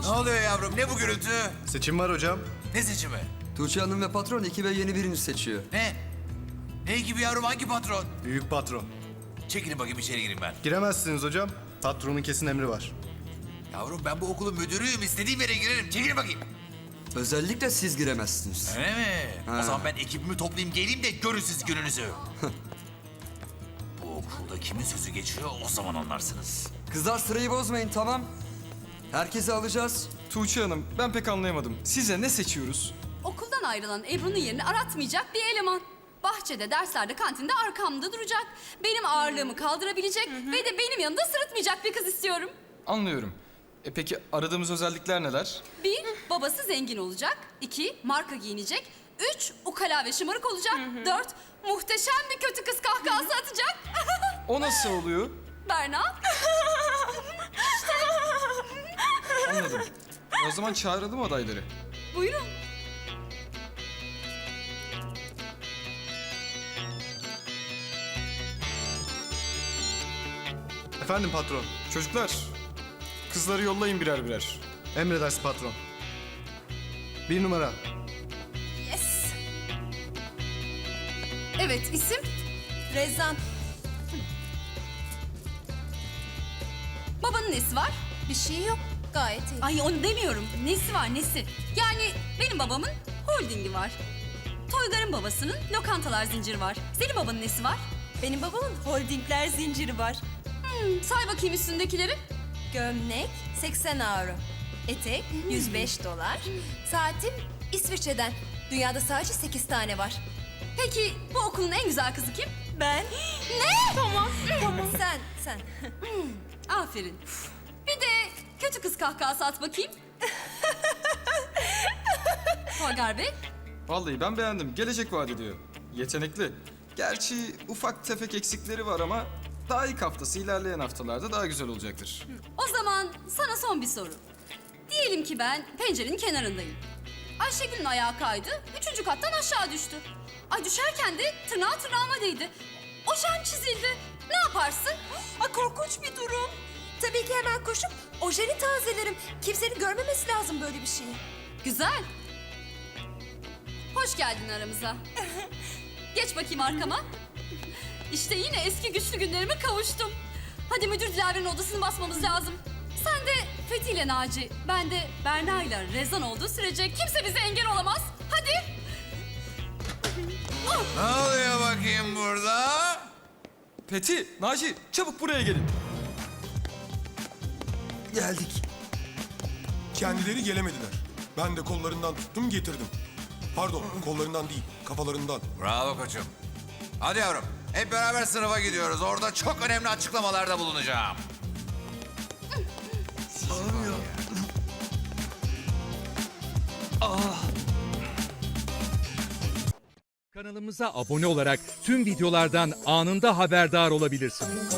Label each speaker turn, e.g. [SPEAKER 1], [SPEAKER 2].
[SPEAKER 1] Ne oluyor yavrum? Ne bu gürültü?
[SPEAKER 2] Seçim var hocam.
[SPEAKER 1] Ne seçimi?
[SPEAKER 3] Tuğçe Hanım ve patron ekibe yeni birini seçiyor.
[SPEAKER 1] Ne? Ne gibi yavrum? Hangi patron?
[SPEAKER 2] Büyük patron.
[SPEAKER 1] Çekilin bakayım içeri gireyim ben.
[SPEAKER 2] Giremezsiniz hocam. Patronun kesin emri var.
[SPEAKER 1] Yavrum ben bu okulun müdürüyüm. İstediğim yere girerim. Çekilin bakayım.
[SPEAKER 3] Özellikle siz giremezsiniz.
[SPEAKER 1] Öyle mi?
[SPEAKER 3] Ha.
[SPEAKER 1] O zaman ben ekibimi toplayayım geleyim de görün siz gününüzü. bu okulda kimin sözü geçiyor o zaman anlarsınız.
[SPEAKER 3] Kızlar sırayı bozmayın tamam. Herkesi alacağız.
[SPEAKER 4] Tuğçe Hanım ben pek anlayamadım. Size ne seçiyoruz?
[SPEAKER 5] Okuldan ayrılan Ebru'nun yerini aratmayacak bir eleman. Bahçede, derslerde, kantinde arkamda duracak. Benim ağırlığımı kaldırabilecek ve de benim yanında sırıtmayacak bir kız istiyorum.
[SPEAKER 4] Anlıyorum. E peki aradığımız özellikler neler?
[SPEAKER 5] Bir, babası zengin olacak. İki, marka giyinecek. Üç, ukala ve şımarık olacak. Dört, muhteşem bir kötü kız kahkahası atacak.
[SPEAKER 4] O nasıl oluyor?
[SPEAKER 5] Berna,
[SPEAKER 4] Anladım. O zaman çağıralım adayları.
[SPEAKER 5] buyurun.
[SPEAKER 2] Efendim patron.
[SPEAKER 4] Çocuklar, kızları yollayın birer birer.
[SPEAKER 2] Emredersin patron. Bir numara.
[SPEAKER 5] Yes. Evet, isim? Rezan. Babanın nesi var?
[SPEAKER 6] Bir şey yok. Gayet iyi.
[SPEAKER 5] Ay onu demiyorum. Nesi var nesi? Yani benim babamın holdingi var. Toygar'ın babasının lokantalar zinciri var. Senin babanın nesi var?
[SPEAKER 6] Benim babamın holdingler zinciri var.
[SPEAKER 5] Hmm, say bakayım üstündekileri.
[SPEAKER 6] Gömlek 80 euro. Etek 105 dolar. Saatim İsviçre'den. Dünyada sadece 8 tane var.
[SPEAKER 5] Peki bu okulun en güzel kızı kim?
[SPEAKER 6] Ben?
[SPEAKER 5] Ne? Tamam.
[SPEAKER 6] Tamam. sen, sen.
[SPEAKER 5] Aferin. Kötü kız kahkahası at bakayım. Toygar Bey.
[SPEAKER 4] Vallahi ben beğendim. Gelecek vaat ediyor. Yetenekli. Gerçi ufak tefek eksikleri var ama daha ilk haftası ilerleyen haftalarda daha güzel olacaktır.
[SPEAKER 5] O zaman sana son bir soru. Diyelim ki ben pencerenin kenarındayım. Ayşegül'ün ayağı kaydı, üçüncü kattan aşağı düştü. Ay düşerken de tırnağı tırnağıma değdi. O şen çizildi. Ne yaparsın?
[SPEAKER 6] Durum. Tabii ki hemen koşup ojeni tazelerim. Kimsenin görmemesi lazım böyle bir şeyi.
[SPEAKER 5] Güzel. Hoş geldin aramıza. Geç bakayım arkama. İşte yine eski güçlü günlerime kavuştum. Hadi müdür Dilaver'in odasını basmamız lazım. Sen de Fethi ile Naci, ben de Berna ile Rezan olduğu sürece kimse bize engel olamaz. Hadi.
[SPEAKER 1] Ne oluyor bakayım burada?
[SPEAKER 4] Peti, Naci çabuk buraya gelin.
[SPEAKER 3] Geldik.
[SPEAKER 7] Kendileri gelemediler. Ben de kollarından tuttum getirdim. Pardon kollarından değil kafalarından.
[SPEAKER 1] Bravo koçum. Hadi yavrum. Hep beraber sınıfa gidiyoruz. Orada çok önemli açıklamalarda bulunacağım.
[SPEAKER 8] Kanalımıza abone olarak tüm videolardan anında haberdar olabilirsiniz.